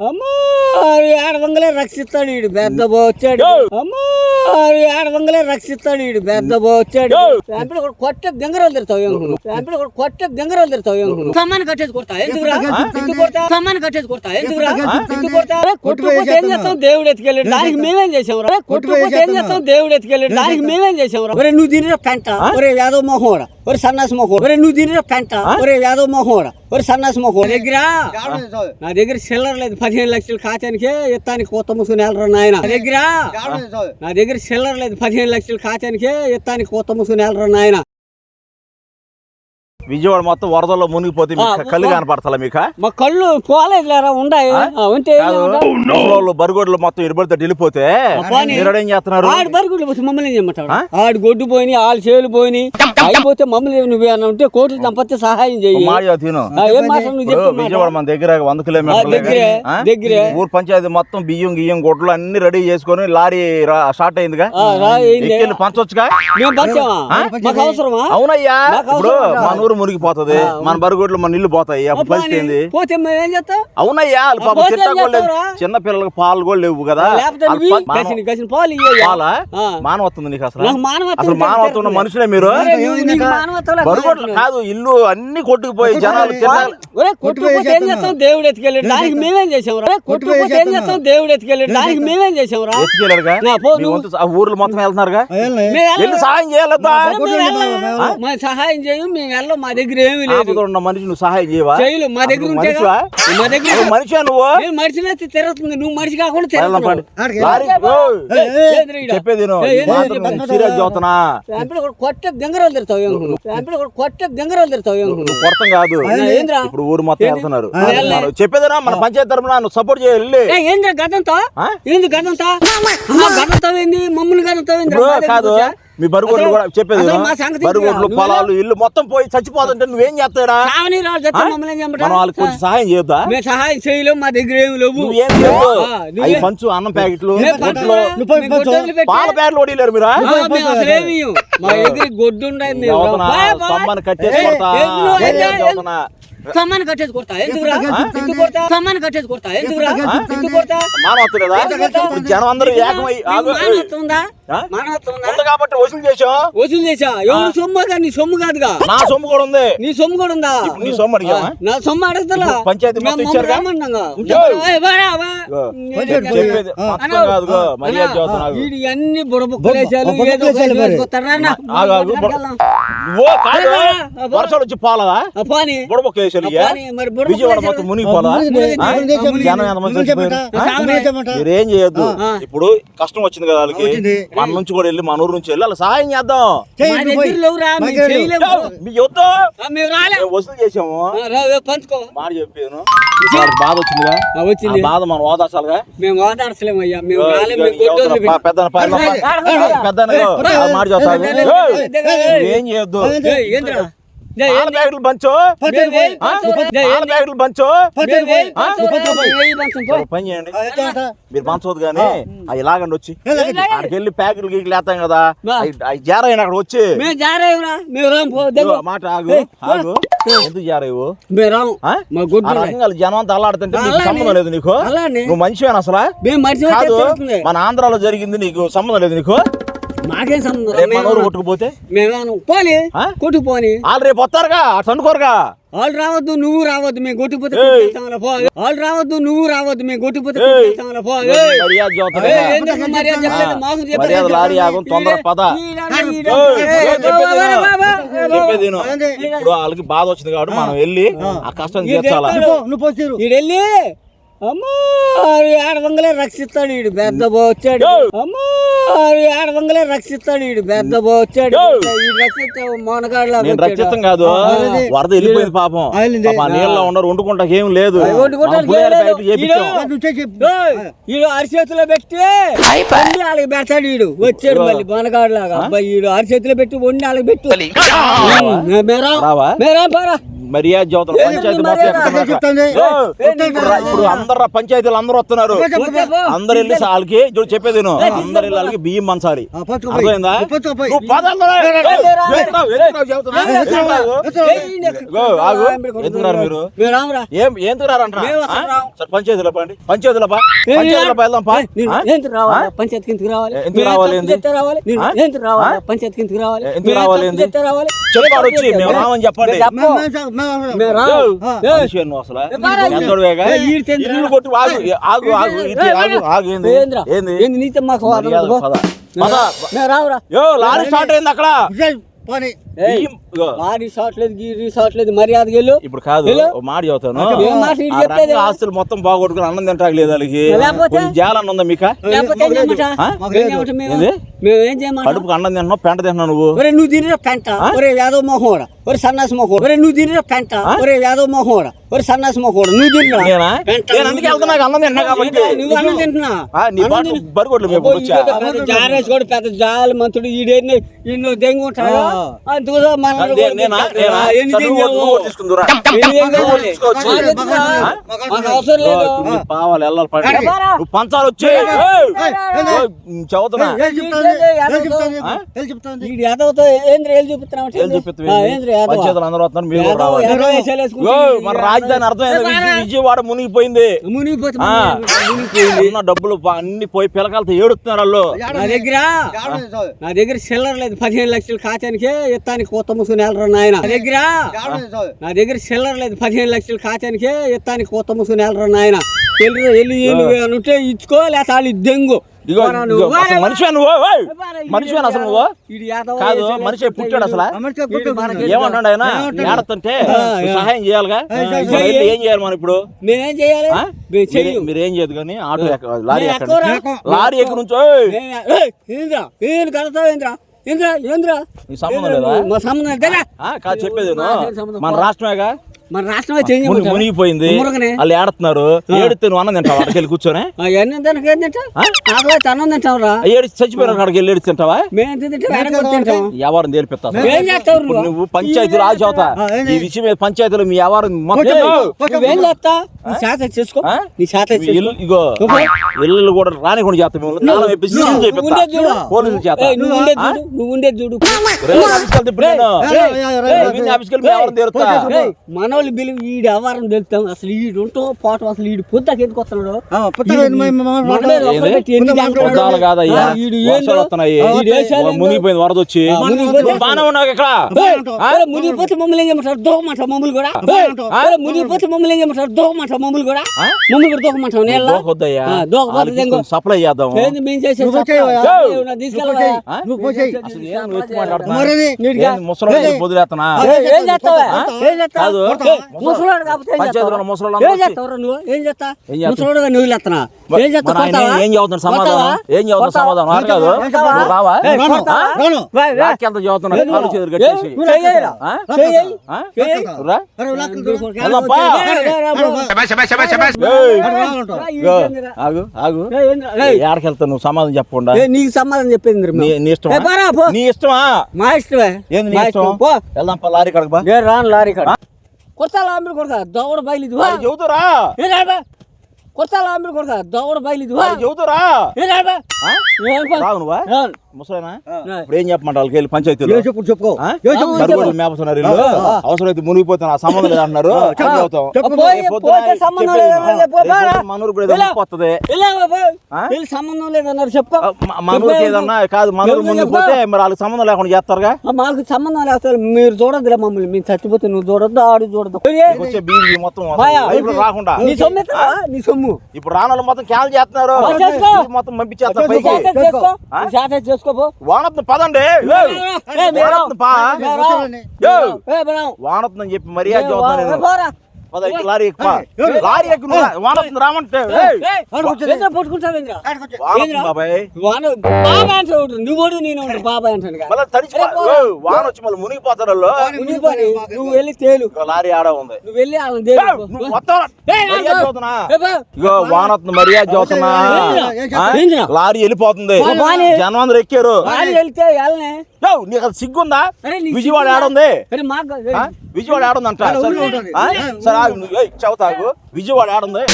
అమ్మో ఆడవంగలే రక్షిస్తాడు వీడు పెద్ద వచ్చాడు అమ్మో ఆడవంగలే రక్షిస్తాడు వీడు పెద్ద వచ్చాడు కూడా కొట్ట గంగరాలు శాంపిల్ కూడా కొట్ట గంగరాలు తిడతావు ఏం సమ్మాన్ని కట్టేసి కొడతా ఎందుకురా? ఎందుకు కొడతా? సమ్మాన్ని కట్టేసి కొడతా ఎందుకురా? ఎందుకు కొడతా? కొట్టుకుపోతే ఏం చేస్తాం దేవుడు ఎత్తుకెళ్ళాడు దానికి మేమేం చేసాం రా? కొట్టుకుపోతే ఏం చేస్తాం దేవుడు ఎత్తుకెళ్ళాడు దానికి మేమేం చేసాం రా? నువ్వు తినిన పెంట. ఒరే యాదవ్ మొహోడా ఒరే సన్నాసి మొహోడా. ఒరే నువ్వు తినిన పెంట. ఒరే యాదవ్ మొహోడా. ఒరే సన్నాసి మొహోడా. దగ్గర నా దగ్గర చిల్లర లేదు పదిహేను లక్షల ఖాతానికే ఎత్తానికి కొత్త ముసుగు నెలరా నాయన. నా దగ్గర నా దగ్గర చిల్లర లేదు పదిహేను లక్షల ఖాతానికే ఎత్తానికి కొత్త ముసుగు నెలరా నాయన. విజయవాడ మొత్తం వరదల్లో మునిగిపోతే కళ్ళు కనపడతా మీక మా కళ్ళు పోలేదు లేరా ఉంటే బరిగొడ్లు మొత్తం ఇరుబడితో వెళ్ళిపోతే ఏం చేస్తున్నారు? ఆడు మమ్మల్ని ఏం ఆడు గొడ్డు పోయి ఆడు చేలు పోయి అయిపోతే మమ్మల్ని నువ్వు ఏమన్నా ఉంటే కోట్లు దంపతి సహాయం ఏం మాట. విజయవాడ మన దగ్గర వంద ఆ, కిలోమీటర్లు దగ్గరే. ఊరు పంచాయతీ మొత్తం బియ్యం గియ్యం గొడ్లు అన్ని రెడీ చేసుకొని లారీ స్టార్ట్ అయిందిగా? పంచొచ్చుగా? మేము పంచామా? మాకు అవసరమా? అవునయ్యా. ఇప్పుడు. మన ఊరు మునిగిపోతది. మన బరిగొడ్లు మన ఇల్లు పోతాయి. అప్పుడు పరిస్థితి ఏంది? పోతే మేము ఏం చేస్తాం? అవునయ్యా చిన్న పిల్లలకు పాలు కూడా లేవు కదా. పాలు. మానవత్వం నీకు అసలు? నాకు మానవత్వం అసలు మానవత్వం ఉన్న మనుషులే మీరు? కాదు ఇల్లు అన్ని కొట్టుకుపోయి జనాలు కొట్టుకుపోతే ఏం చేస్తాం దేవుడు ఎత్తుకెళ్ళాడు దానికి మేమేం చేసాం రా కొట్టుకుపోతే ఏం చేస్తాం దేవుడు ఎత్తుకెళ్ళాడు దానికి మేమేం చేసాం రా ఎత్తుకెళ్ళారుగా? నా పో మీ నువ్వు. వంతు ఆ ఊర్లు మొత్తం వెళ్తున్నారుగా? మేము వెళ్ళి వెళ్ళం. సహాయం వెళ్ళం. మా సహాయం చేయం మేము వెళ్ళం. మా దగ్గర ఏమీ లేదు. ఉన్న మనిషి నువ్వు సహాయం చేయవా? చేయలు. మా దగ్గర ఉంటే? మా దగ్గర మనిషివా నువ్వు? నేను మనిషినైతే తిరుగుతుంది నువ్వు మనిషి కాకుండా చెప్పేది కొట్ట గంగరాలు కొట్ట గంగరాలు కొడతాం కాదు. ఏంద్రా? ఇప్పుడు ఊరు మొత్తం వెళ్తున్నారు. చెప్పేదరా మన పంచాయతీ నువ్వు సపోర్ట్ చేయాలి ఏ, ఏంద్రా గదంతా? ఆ? ఏంది మమ్మల్ని ఇప్పుడు కాదు. మీ బరుగొడ్లు కూడా చెప్పేది బరుగొడ్లు? పొలాలు ఇల్లు మొత్తం పోయి చచ్చిపోతుంటే నువ్వేం చేస్తాడా మనం? వాళ్ళకి కొంచెం సహాయం చేయొద్దా? మేము సహాయం చేయలేము మా దగ్గర ఏమి లేవు. నువ్వేం అవి పంచు అన్నం ప్యాకెట్లు పాల ప్యాకెట్లు ఓడిలేరు మీరా. మా దగ్గర గొడ్డు ఉండదు మేము. స్తంభాన్ని కట్టేసి కొడతా. కట్టేసి కొడతా ఎందుకురా ఎందుకు కొడతా? స్తంభాన్ని కట్టేసి కొడతా. ఎందుకురా? ఎందుకు కొడతా? మానవత్వం జనం అందరూ ఏకమై. మానవత్వం ఉందా? మానవత్వం ఉందా కాబట్టి వసూలు చేసాం వసూలు చేసా ఎవరు సొమ్ము కాదు నీ సొమ్ము కాదుగా. నా సొమ్ము కూడా ఉంది. నీ సొమ్ము కూడా ఉందా? నీ సొమ్ము అడిగావా? నా సొమ్ము అడుగుతా ఇప్పుడు పంచాయతీ మొత్తం. వీడి అన్ని బుడబుక్కలేసాలు బుడబుక్కలు ఏదో ఒకటి ఓ కాదు వర్షాలు వచ్చి పోలదా ఆ పోనీ. బుడబొక్క వేసారు ఆ పోనీ, మరి బుడబుక్కలు విజయవాడ. మొత్తం. జనం ఎంతమంది మీరు చేయొద్దు. ఇప్పుడు కష్టం వచ్చింది కదా వాళ్ళకి. మన నుంచి కూడా వెళ్ళి మన ఊరు నుంచి వెళ్ళి వాళ్ళకి సహాయం చేద్దాం మా యుద్ధం వసూలు చేసాము మాట చెప్పాను బాధ వచ్చిందిగా వచ్చింది బాధ మనం ఓదార్చాలిగా మేము ఓదార్చలేము అయ్యా మేము పెద్ద పెద్ద మాట చెప్తాను ఏం చేయొద్దు పంచు? పంచు. పని చేయండి. మీరు పంచవద్దు కానీ అవి ఇలాగండి వచ్చి. అక్కడికి వెళ్ళి ప్యాకెట్లు గీకులు వేస్తాం కదా. జారైన అక్కడ వచ్చి. మాట ఆగు. ఆగు. ఎందుకు జారేవు జనం అంతా అల్లాడుతుంటే నీకు. సంబంధం లేదు నీకు. నువ్వు మనిషివేనా అసలు? కాదు. మన ఆంధ్రాలో జరిగింది నీకు సంబంధం లేదు నీకు? మాకేం సంబంధం? కొట్టుకుపోతే? మేము పోని? కొట్టుకుపోని? వాళ్ళు రేపు వస్తారుగా అనుకోరుగా వాళ్ళు రావద్దు నువ్వు రావద్దు మేము కొట్టుకుపోతే వాళ్ళు రావద్దు నువ్వు రావద్దు మేము కొట్టుకుపోతే వాళ్ళకి బాధ వచ్చింది కాబట్టి మనం వెళ్ళి ఆ. కష్టం తీర్చాలా? నువ్వు ఈడెళ్ళి అమ్మో ఆడవంగలే రక్షిస్తాడు ఈడు పెద్ద వచ్చాడు. అమ్మో అవి ఆడవంగలే రక్షిస్తాడు ఈడు పెద్ద వచ్చాడు. రక్షిస్తే మోనగాడులా నేను రక్షితం కాదు. వరద వెళ్ళిపోయింది పాపం. నీళ్ళలో ఉండరు వండుకుంటా ఏం లేదు. ఈడు అరిచేతిలో పెట్టి వండి వాళ్ళకి పెడతాడు ఈడు. వచ్చాడు మళ్ళీ బోనగాడు లాగా అబ్బాయి ఈడు అరిచేతిలో పెట్టి వండి వాళ్ళకి పెట్టు. మేరా. రావా? మేరా పారా. మర్యాద చదువుతాను పంచాయతీ మొత్తం ఇప్పుడు అందరు పంచాయతీలు అందరూ వస్తున్నారు అందరు వెళ్ళి వాళ్ళకి చూడు చెప్పేది. అందరు వెళ్ళి వాళ్ళకి బియ్యం పోయి. అర్థమైందా మీరు ఏం ఏం తిరారంటారా పంచాయతీలో పండి పంచాయతీలో పంచాయతీలో వెళ్దాం? పంచాయతీ కిందకి రావాలి ఎందుకు రావాలి రావాలి? ఎంత రావాలి? పంచాయతీ కిందకి రావాలి ఎందుకు రావాలి చెరుగాడు వచ్చి మేము రామని చెప్పండి కొట్టి? ఆగు ఆగు ఆగు ఆగు ఆగు ఏంది? ఏంది? నీతో మాకు రావురా. యో లారీ స్టార్ట్ అయింది అక్కడ. పోనీ. లారీ షాట్ లేదు షాట్ లేదు మర్యాద గెలు ఇప్పుడు కాదు వెళ్ళు. మాట చెబుతాను? రకంగా ఆస్తులు మొత్తం బాగొట్టుకుని అన్నం తింటాక లేదు వాళ్ళకి. జాలన్న ఉందా మీక? కడుపుకి అన్నం తింటున్నావు పెంట తింటున్నావు నువ్వు? నువ్వు తినిన పెంట. ఒరే యాదవ్ మొహోడా. ఒరే సన్నాసి మొహోడా. ఒరే నువ్వు తినిన పెంట. ఒరే యాదవ్ మొహోడా. ఒరే సన్నాసి మొహోడా. నువ్వు తినిరా. నేనా? అందుకే వెళ్తున్నా అన్నం తింటున్నా కాబట్టి. నువ్వు అన్నం తింటున్నా. బరిగొడ్లు పెద్ద జారేసి కూడా పెద్ద జాలి మంతుడు ఈడేన్ని ఇన్నో దెంగు ఉంటాడు? పావాలి వెళ్ళాలి పండి. నువ్వు పంచాలు వచ్చి చదువుతున్నా మన రాజధాని బారా. విజయవాడ మునిగిపోయింది ఉన్న డబ్బులు అన్ని పోయి పిలకాలతో ఏడుతున్నారు వాళ్ళు నా దగ్గర? నా దగ్గర చిల్లర లేదు పదిహేను లక్షలు ఖాతానికే ఎత్తానికి కొత్త ముసుగు నెలరు నాయన? నా దగ్గర? నా దగ్గర చిల్లర లేదు పదిహేను లక్షలు ఖాతానికే ఎత్తానికి కొత్త ముసుగు నెలరు నాయన? వెళ్ళి వెళ్ళి వెళ్ళి ఉంటే ఇచ్చుకో లేకపోతే వాళ్ళు దెంగు వారా నువ్వు, ఇదిగో, అసలు నువ్వు? కాదు మనిషి పుట్టాడు అసలు? ఏమంటాడు ఆయన? ఏడతంటే. సహాయం చేయాలిగా? ఏం చేయాలి మనం ఇప్పుడు? నేనేం చేయాలి. మీరే- మీరేం చేయదు కానీ ఆటో ఎక్క లారీ ఎక్కండి? లారీ ఎక్కి నుంచో ఏంద్రా ఏంద్రా సంబంధం లేదా? మా సంబంధం? మన రాష్ట్రమేగా మన రాష్ట్రమే చేంజ్ ముని- మునిగిపోయింది. మురగనే. వాళ్ళు ఏడుతున్నారు. ఏడితే నువ్వు అన్నం తింటావా? అక్కడికి వెళ్ళి కూర్చొని? ఎన్ని ఏం తింటావు? అన్నం తింటావురా. ఏడి చచ్చిపోయిన అక్కడికి వెళ్ళి ఏడిచి తింటావా? తేలిపిస్తా. ఏం ఇప్పుడు నువ్వు? పంచాయతీ రాజు అవుతా? ఈ విషయం మీద పంచాయతీలో మీ కొంచెం నువ్వేం చేస్తా? నీ శాత చేసుకో? నీ శాత ఇగో ఇల్లు కూడా రానికుండా చేస్తాం. పోలీసులు ఏయ్, నువ్వు ఉండేది చూడు. నువ్వు ఉండేది చూడు. రేపు ఆఫీస్కి వెళ్తే ఇప్పుడు నేను. ఏయ్, ఏయ్, ఏయ్, ఏయ్, రేపు ఇన్ని ఆఫీస్కి వెళ్ళి మీ వ్యవహారం తీరుతా. ఏయ్, మనోళ్ళు బిల్లు ఈడు వ్యవహారం తెలుస్తాం అసలు ఈడు ఉంటాం పోవటం అసలు ఈడు పొద్దుకి ఎందుకు వస్తున్నాడు? మునిగిపోయింది వరద వచ్చి. ఆ, మునిగిపోతే- మమ్మల్ని ఏం చేయమంటారు? దోకమంటారు మమ్మల్ని కూడా? మునిగిపోతే మమ్మల్ని ఏం చేయమంటారు? దోకమంటారు మమ్మల్ని కూడా? మమ్మల్ని కూడా దోకమంటావు నీళ్ళ. కొంచెం సప్లై చేద్దాం ఏంది మేము చేసే ముసలోడు ఏం చేస్తావా? ముసలోడు చేస్తావు? నువ్వు? ఏం చేస్తా? ఏం చేస్తావు? ముసలోడుగా నువ్వు లేస్తున్నా. ఏం చేస్తావు? మరి ఆయన కొడతావా? ఏం చదువుతున్నాడు సమాధానం? ఏం? సమాధానం కాదు? నువ్వు రావా కాలు చేతులు కట్టేసి? ఆగు ఆగు సమాధానం చెప్పకుండా నీకు సమాధానం చెప్పింది నీ ఇష్టమా. నీ ఇష్టమా మా ఇష్టమే ఏంది నీ ఇష్టం వెళ్దాం లారీ కడక రాను లారీ కాడ కొత్త లాంబిడి కొడక దోవడ బయలు ఇది వా. చెబుతురా ఏ రాడు బా. కొత్త లాంబిడి కొడక దోవడ బయలు ఇది వా. చెబుతురా ఏ రాడు బా. ఏ బా. రావు నువ్వా. ముసలేనా. ఇప్పుడు ఏం చెప్పమంట వాళ్ళకి వెళ్ళి పంచాయతీలో? చెప్పు చెప్పుకో. మేపుతున్నారు ఇల్లు అవసరమైతే మునిగిపోతున్నా ఆ సంబంధం లేదు అంటున్నారు. సంబంధం చెప్పేది లేదన్నా విను. చెప్పు, మనూరు కూడా వస్తది. సంబంధం లేదన్నారు ఏదన్నా కాదు మనూరు మునిగిపోతే మరి వాళ్ళకి సంబంధం లేకుండా చేస్తారుగా? మాకు సంబంధం లేకపోతే మీరు చూడొద్దురా మమ్మల్ని. మేము చచ్చిపోతే నువ్వు చూడొద్దు ఆడు చూడొద్దు. మొత్తం. లైఫ్లో రాకుండా. నీ సొమ్ము? నీ సొమ్ము. ఇప్పుడు రాను వాళ్ళు మొత్తం క్యాల్ చేస్తున్నారు. మొత్తం పంపించేస్తారు నువ్వు చేసుకోపో వానొస్తుంది పదండి. బరావు. వానొస్తుందని చెప్పి మర్యాద ఏ, లారీ ఎక్కువ లారీ ఎక్కువ నువ్వు. రామంటే? బాబాయ్ వాన బాబాయ్ అంటే నేను బాబాయ్ అంటాను. మళ్ళీ తడిచి వాన వచ్చి మళ్ళీ మునిగిపోతారు వాళ్ళు. మునిగిపోయి, నువ్వు వెళ్ళి తేలు లారీ ఆడ ఉంది నువ్వు వెళ్ళి మర్యాద. చదువుతున్నా. ఏంద్రా? లారీ వెళ్ళిపోతుంది. జనం అందరు ఎక్కారు వెళ్తే వెళ్ళనే నీకు అది సిగ్గుందా? విజయవాడ? ఆడుంది? విజయవాడ ఆడుందంట. ఆడ ఊళ్ళో సరే చెబుతాగు విజయవాడ ఆడుంది.